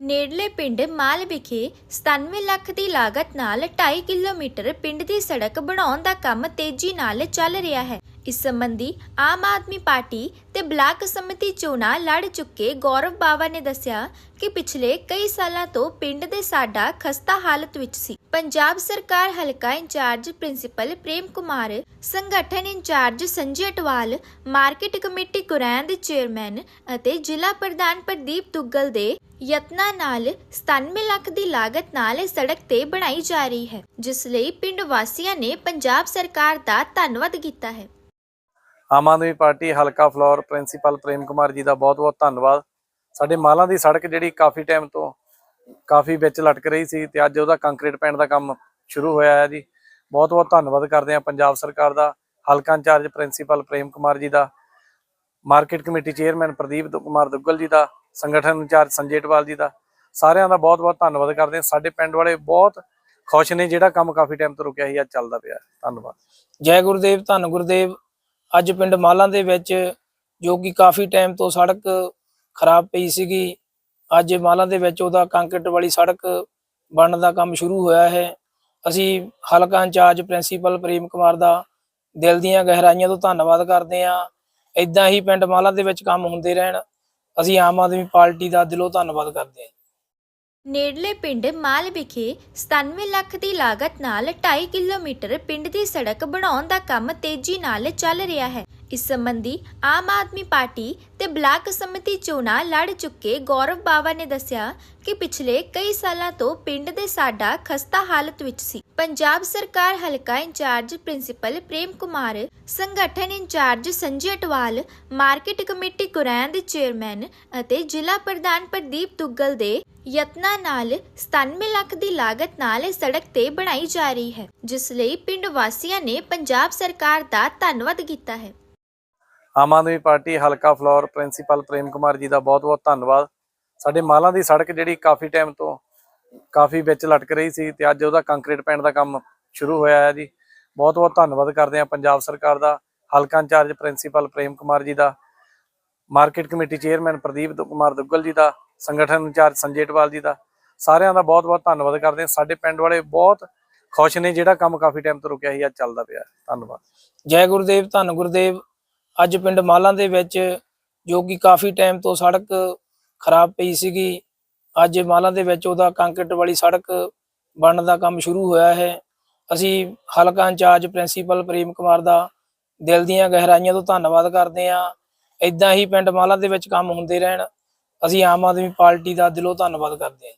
ਨੇੜਲੇ ਪਿੰਡ ਮਾਲ ਵਿਖੇ 97 ਲੱਖ ਦੀ ਲਾਗਤ ਨਾਲ 2.5 ਕਿਲੋਮੀਟਰ ਪਿੰਡ ਦੀ ਸੜਕ ਬਣਾਉਣ ਦਾ ਕੰਮ ਤੇਜ਼ੀ ਨਾਲ ਚੱਲ ਰਿਹਾ ਹੈ। ਇਸ ਸੰਬੰਧੀ ਆਮ ਆਦਮੀ ਪਾਰਟੀ ਤੇ ਬਲਾਕ ਸਮਿਤੀ ਚੋਣਾਂ ਲੜ ਚੁੱਕੇ ਗੌਰਵ ਬਾਵਾ ਨੇ ਦੱਸਿਆ ਕਿ ਪਿਛਲੇ ਕਈ ਸਾਲਾਂ ਤੋਂ ਪਿੰਡ ਦੇ ਸਾਡਾ ਖਸਤਾ ਹਾਲਤ ਵਿੱਚ ਸੀ। ਪੰਜਾਬ ਸਰਕਾਰ ਹਲਕਾ ਇੰਚਾਰਜ ਪ੍ਰਿੰਸੀਪਲ ਪ੍ਰੇਮ ਕੁਮਾਰ, ਸੰਗਠਨ incharge Sanjay Atwal market committee Kurain ਦੇ ਚੇਅਰਮੈਨ ਅਤੇ ਜ਼ਿਲ੍ਹਾ ਪ੍ਰਧਾਨ ਪ੍ਰਦੀਪ ਦੁੱਗਲ ਦੇ ਯਤਨਾਂ ਨਾਲ 97 ਲੱਖ ਦੀ ਲਾਗਤ ਨਾਲ ਇਹ ਸੜਕ ਤੇ ਬਣਾਈ ਜਾ ਰਹੀ ਹੈ, ਜਿਸ ਲਈ ਪਿੰਡ ਵਾਸੀਆਂ ਨੇ ਪੰਜਾਬ ਸਰਕਾਰ ਦਾ ਧੰਨਵਾਦ ਕੀਤਾ ਹੈ। ਆਮ ਆਦਮੀ ਪਾਰਟੀ ਹਲਕਾ ਫਲੋਰ ਪ੍ਰਿੰਸੀਪਲ ਪ੍ਰੇਮ ਕੁਮਾਰ ਜੀ ਦਾ ਬਹੁਤ-ਬਹੁਤ ਧੰਨਵਾਦ। ਸਾਡੇ ਮਾਲਾਂ ਦੀ ਸੜਕ ਜਿਹੜੀ ਕਾਫੀ ਟਾਈਮ ਤੋਂ ਕਾਫੀ ਵਿੱਚ ਲਟਕ ਰਹੀ ਸੀ ਤੇ ਅੱਜ ਉਹਦਾ ਕੰਕਰੀਟ ਪੈਣ ਦਾ ਕੰਮ ਸ਼ੁਰੂ ਹੋਇਆ ਹੈ ਜੀ। ਬਹੁਤ-ਬਹੁਤ ਧੰਨਵਾਦ ਕਰਦੇ ਹਾਂ ਪੰਜਾਬ ਸਰਕਾਰ ਦਾ, ਹਲਕਾ ਇੰਚਾਰਜ ਪ੍ਰਿੰਸੀਪਲ ਪ੍ਰੇਮ ਕੁਮਾਰ ਜੀ ਦਾ, market committee chairman Pradeep Kumar Duggal ji ਦਾ, ਸੰਗਠਨ ਇੰਚਾਰਜ ਸੰਜੇ ਟਵਾਲ ਜੀ ਦਾ। ਸਾਰਿਆਂ ਦਾ ਬਹੁਤ-ਬਹੁਤ ਧੰਨਵਾਦ ਕਰਦੇ ਹਾਂ। ਸਾਡੇ ਪਿੰਡ ਵਾਲੇ ਬਹੁਤ ਖੁਸ਼ ਨੇ ਜਿਹੜਾ ਕੰਮ ਕਾਫੀ ਟਾਈਮ ਤੋਂ ਰੁਕਿਆ ਸੀ, ਅੱਜ ਚੱਲਦਾ ਪਿਆ ਧੰਨਵਾਦ। ਜੈ ਗੁਰਦੇਵ, ਧੰਨ ਗੁਰਦੇਵ। ਅੱਜ ਪਿੰਡ ਮਾਲਾਂ ਦੇ ਵਿੱਚ ਜੋ ਕਿ ਕਾਫੀ ਟਾਈਮ ਤੋਂ ਸੜਕ ਖਰਾਬ ਪਈ ਸੀਗੀ, ਅੱਜ ਮਾਲਾਂ ਦੇ ਵਿੱਚ ਉਹਦਾ ਕੰਕਰੀਟ ਵਾਲੀ ਸੜਕ ਬਣਨ ਦਾ ਕੰਮ ਸ਼ੁਰੂ ਹੋਇਆ ਹੈ। ਅਸੀਂ ਹਲਕਾ ਇੰਚਾਰਜ ਪ੍ਰਿੰਸੀਪਲ ਪ੍ਰੇਮ ਕੁਮਾਰ ਦਾ ਦਿਲ ਦੀਆਂ ਗਹਿਰਾਈਆਂ ਤੋਂ ਧੰਨਵਾਦ ਕਰਦੇ ਹਾਂ। ਇਦਾਂ ਹੀ ਪਿੰਡ ਮਾਲਾਂ ਦੇ ਵਿੱਚ ਕੰਮ ਹੁੰਦੇ ਰਹਿਣ, ਅਸੀਂ ਆਮ ਆਦਮੀ ਪਾਰਟੀ ਦਾ ਦਿਲੋਂ ਧੰਨਵਾਦ ਕਰਦੇ ਹਾਂ। ਨੇੜਲੇ ਪਿੰਡ ਮਾਲ ਵਿਖੇ 97 ਲੱਖ ਦੀ ਲਾਗਤ ਨਾਲ 2.5 ਕਿਲੋਮੀਟਰ ਪਿੰਡ ਦੀ ਸੜਕ ਬਣਾਉਣ ਦਾ ਕੰਮ ਤੇਜ਼ੀ ਨਾਲ ਚੱਲ ਰਿਹਾ ਹੈ। ਇਸ ਸੰਬੰਧੀ ਆਮ ਆਦਮੀ ਪਾਰਟੀ ਤੇ ਬਲਾਕ ਸਮਿਤੀ ਚੋਣਾਂ ਲੜ ਚੁੱਕੇ ਗੌਰਵ ਬਾਵਾ ਨੇ ਦੱਸਿਆ ਕਿ ਪਿਛਲੇ ਕਈ ਸਾਲਾਂ ਤੋਂ ਪਿੰਡ ਦੇ ਸਾਡਾ ਖਸਤਾ ਹਾਲਤ ਵਿੱਚ ਸੀ। ਪੰਜਾਬ ਸਰਕਾਰ ਹਲਕਾ ਇੰਚਾਰਜ ਪ੍ਰਿੰਸੀਪਲ ਪ੍ਰੇਮ ਕੁਮਾਰ, ਸੰਗਠਨ incharge Sanjay Atwal, market committee Kurain ਦੇ ਚੇਅਰਮੈਨ ਅਤੇ ਜ਼ਿਲ੍ਹਾ ਪ੍ਰਧਾਨ ਪ੍ਰਦੀਪ ਦੁੱਗਲ ਦੇ ਯਤਨਾਂ ਨਾਲ 97 ਲੱਖ ਦੀ ਲਾਗਤ ਨਾਲ ਇਹ ਸੜਕ ਤੇ ਬਣਾਈ ਜਾ ਰਹੀ ਹੈ, ਜਿਸ ਲਈ ਪਿੰਡ ਵਾਸੀਆਂ ਨੇ ਪੰਜਾਬ ਸਰਕਾਰ ਦਾ ਧੰਨਵਾਦ ਕੀਤਾ ਹੈ। ਆਮ ਆਦਮੀ ਪਾਰਟੀ ਹਲਕਾ ਫਲੋਰ ਪ੍ਰਿੰਸੀਪਲ ਪ੍ਰੇਮ ਕੁਮਾਰ ਜੀ ਦਾ ਬਹੁਤ-ਬਹੁਤ ਧੰਨਵਾਦ। ਸਾਡੇ ਮਾਲਾਂ ਦੀ ਸੜਕ ਜਿਹੜੀ ਕਾਫੀ ਟਾਈਮ ਤੋਂ ਕਾਫੀ ਵਿੱਚ ਲਟਕ ਰਹੀ ਸੀ ਤੇ ਅੱਜ ਉਹਦਾ ਕੰਕਰੀਟ ਪੈਣ ਦਾ ਕੰਮ ਸ਼ੁਰੂ ਹੋਇਆ ਹੈ ਜੀ। ਬਹੁਤ-ਬਹੁਤ ਧੰਨਵਾਦ ਕਰਦੇ ਹਾਂ ਪੰਜਾਬ ਸਰਕਾਰ ਦਾ, ਹਲਕਾ ਇੰਚਾਰਜ ਪ੍ਰਿੰਸੀਪਲ ਪ੍ਰੇਮ ਕੁਮਾਰ ਜੀ ਦਾ, market committee chairman Pradeep Kumar Duggal ji ਦਾ, ਸੰਗਠਨ ਇੰਚਾਰਜ ਸੰਜੇਟਵਾਲ ਜੀ ਦਾ, ਸਾਰਿਆਂ ਦਾ ਬਹੁਤ-ਬਹੁਤ ਧੰਨਵਾਦ ਕਰਦੇ ਹਾਂ। ਸਾਡੇ ਪਿੰਡ ਵਾਲੇ ਬਹੁਤ ਖੁਸ਼ ਨੇ ਜਿਹੜਾ ਕੰਮ ਕਾਫੀ ਟਾਈਮ ਤੋਂ ਰੁਕਿਆ ਸੀ, ਅੱਜ ਚੱਲਦਾ ਪਿਆ ਧੰਨਵਾਦ। ਜੈ ਗੁਰਦੇਵ, ਧੰਨ ਗੁਰਦੇਵ। ਅੱਜ ਪਿੰਡ ਮਾਲਾਂ ਦੇ ਵਿੱਚ, ਜੋ ਕਿ ਕਾਫੀ ਟਾਈਮ ਤੋਂ ਸੜਕ ਖਰਾਬ ਪਈ ਸੀਗੀ, ਅੱਜ ਮਾਲਾਂ ਦੇ ਵਿੱਚ ਉਹਦਾ ਕੰਕਰੀਟ ਵਾਲੀ ਸੜਕ ਬਣਨ ਦਾ ਕੰਮ ਸ਼ੁਰੂ ਹੋਇਆ ਹੈ। ਅਸੀਂ ਹਲਕਾ ਇੰਚਾਰਜ ਪ੍ਰਿੰਸੀਪਲ ਪ੍ਰੇਮ ਕੁਮਾਰ ਦਾ ਦਿਲ ਦੀਆਂ ਗਹਿਰਾਈਆਂ ਤੋਂ ਧੰਨਵਾਦ ਕਰਦੇ ਹਾਂ। ਇਦਾਂ ਹੀ ਪਿੰਡ ਮਾਲਾਂ ਦੇ ਵਿੱਚ ਕੰਮ ਹੁੰਦੇ ਰਹਿਣ, ਅਸੀਂ ਆਮ ਆਦਮੀ ਪਾਰਟੀ ਦਾ ਦਿਲੋਂ ਧੰਨਵਾਦ ਕਰਦੇ ਹਾਂ।